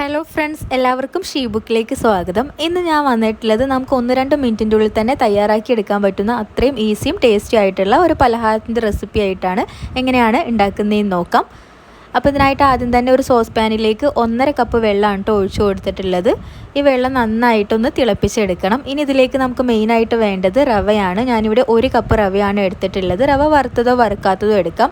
Hello friends എല്ലാവർക്കും she ബുക്കിലേക്ക് സ്വാഗതം. ഇന്ന് ഞാൻ വന്നിട്ടുള്ളത് നമുക്ക് ഒന്ന് രണ്ട് മിനിറ്റിന്റെ ഉള്ളിൽ തന്നെ തയ്യാറാക്കി എടുക്കാൻ പറ്റുന്ന അത്രയും ഈസിയും ടേസ്റ്റി ആയിട്ടുള്ള ഒരു പലഹാരത്തിന്റെ റെസിപ്പി ആയിട്ടാണ് എങ്ങനെയാണ് ഉണ്ടാക്കുന്നതെന്ന് നോക്കാം. അപ്പോൾ ഇതിനായിട്ട് ആദ്യം തന്നെ ഒരു സോസ് പാനിലേക്ക് ഒന്നര കപ്പ് വെള്ളമാണ് കേട്ടോ ഒഴിച്ചു കൊടുത്തിട്ടുള്ളത്. ഈ വെള്ളം നന്നായിട്ടൊന്ന് തിളപ്പിച്ചെടുക്കണം. ഇനി ഇതിലേക്ക് നമുക്ക് മെയിനായിട്ട് വേണ്ടത് റവയാണ്. ഞാനിവിടെ ഒരു കപ്പ് റവയാണ് എടുത്തിട്ടുള്ളത്. റവ വറുത്തതോ വറുക്കാത്തതോ എടുക്കാം.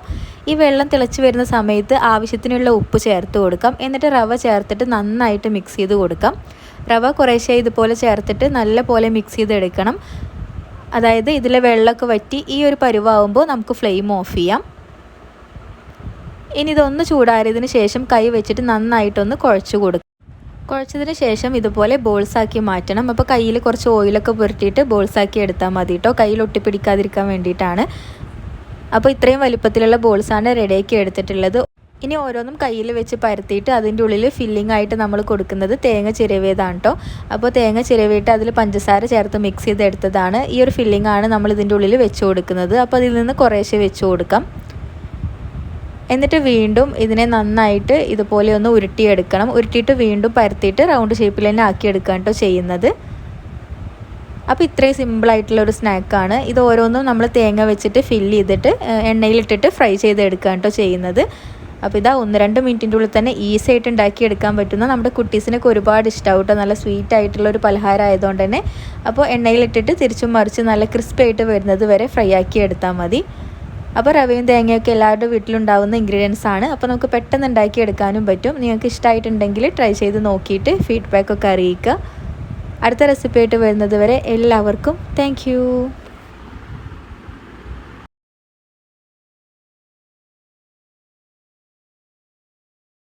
ഈ വെള്ളം തിളച്ച് വരുന്ന സമയത്ത് ആവശ്യത്തിനുള്ള ഉപ്പ് ചേർത്ത് കൊടുക്കാം. എന്നിട്ട് റവ ചേർത്തിട്ട് നന്നായിട്ട് മിക്സ് ചെയ്ത് കൊടുക്കാം. റവ കുറേശ്ശെ ഇതുപോലെ ചേർത്തിട്ട് നല്ല പോലെ മിക്സ് ചെയ്തെടുക്കണം. അതായത് ഇതിലെ വെള്ളമൊക്കെ വറ്റി ഈ ഒരു പരുവാകുമ്പോൾ നമുക്ക് ഫ്ലെയിം ഓഫ് ചെയ്യാം. ഇനി ഇതൊന്ന് ചൂടാറിയതിന് ശേഷം കൈ വെച്ചിട്ട് നന്നായിട്ടൊന്ന് കുഴച്ച് കൊടുക്കുക കുഴച്ചതിന് ശേഷം ഇതുപോലെ ബോൾസാക്കി മാറ്റണം. അപ്പോൾ കയ്യിൽ കുറച്ച് ഓയിലൊക്കെ പുരട്ടിയിട്ട് ബോൾസാക്കി എടുത്താൽ മതി കേട്ടോ കയ്യിൽ ഒട്ടിപ്പിടിക്കാതിരിക്കാൻ വേണ്ടിയിട്ടാണ്. അപ്പോൾ ഇത്രയും വലിപ്പത്തിലുള്ള ബോൾസാണ് റെഡിയാക്കി എടുത്തിട്ടുള്ളത്. ഇനി ഓരോന്നും കയ്യിൽ വെച്ച് പരത്തിയിട്ട് അതിന്റെ ഉള്ളിൽ ഫില്ലിംഗ് ആയിട്ട് നമ്മൾ കൊടുക്കുന്നത് തേങ്ങ ചിരവിയതാണ് കേട്ടോ അപ്പോൾ തേങ്ങ ചിരവിയിട്ട് അതിൽ പഞ്ചസാര ചേർത്ത് മിക്സ് ചെയ്തെടുത്തതാണ്. ഈ ഒരു ഫില്ലിംഗ് ആണ് നമ്മൾ ഇതിന്റെ ഉള്ളിൽ വെച്ച് കൊടുക്കുന്നത്. അപ്പോൾ അതിൽ നിന്ന് കുറേശ്ശെ വെച്ച് കൊടുക്കാം. എന്നിട്ട് വീണ്ടും ഇതിനെ നന്നായിട്ട് ഇതുപോലെ ഒന്ന് ഉരുട്ടിയെടുക്കണം. ഉരുട്ടിയിട്ട് വീണ്ടും പരത്തിയിട്ട് റൗണ്ട് ഷേപ്പിൽ തന്നെ ആക്കിയെടുക്കാൻ കേട്ടോ ചെയ്യുന്നത്. അപ്പോൾ ഇത്രയും സിമ്പിളായിട്ടുള്ള ഒരു സ്നാക്കാണ് ഇത് ഓരോന്നും നമ്മൾ തേങ്ങ വെച്ചിട്ട് ഫില്ല് ചെയ്തിട്ട് എണ്ണയിലിട്ടിട്ട് ഫ്രൈ ചെയ്തെടുക്കുക കേട്ടോ ചെയ്യുന്നത്. അപ്പോൾ ഇതാ ഒന്ന് രണ്ട് മിനിറ്റിന്റെ ഉള്ളിൽ തന്നെ ഈസി ആയിട്ട് ഉണ്ടാക്കിയെടുക്കാൻ പറ്റുന്ന നമ്മുടെ കുട്ടീസിനൊക്കെ ഒരുപാട് ഇഷ്ടമാവും കേട്ടോ നല്ല സ്വീറ്റ് ആയിട്ടുള്ള ഒരു പലഹാരം ആയതുകൊണ്ട് തന്നെ. അപ്പോൾ എണ്ണയിലിട്ടിട്ട് തിരിച്ചും മറിച്ച് നല്ല ക്രിസ്പി ആയിട്ട് വരുന്നത് വരെ ഫ്രൈ ആക്കി എടുത്താൽ മതി. അപ്പോൾ റവയും തേങ്ങയൊക്കെ എല്ലാവരുടെ വീട്ടിലുണ്ടാവുന്ന ഇൻഗ്രീഡിയൻസ് ആണ്. അപ്പോൾ നമുക്ക് പെട്ടെന്ന് ഉണ്ടാക്കിയെടുക്കാനും പറ്റും. നിങ്ങൾക്ക് ഇഷ്ടമായിട്ടുണ്ടെങ്കിൽ ട്രൈ ചെയ്ത് നോക്കിയിട്ട് ഫീഡ്ബാക്ക് ഒക്കെ അറിയിക്കുക. അടുത്ത റെസിപ്പി ആയിട്ട് വരുന്നത് വരെ എല്ലാവർക്കും താങ്ക്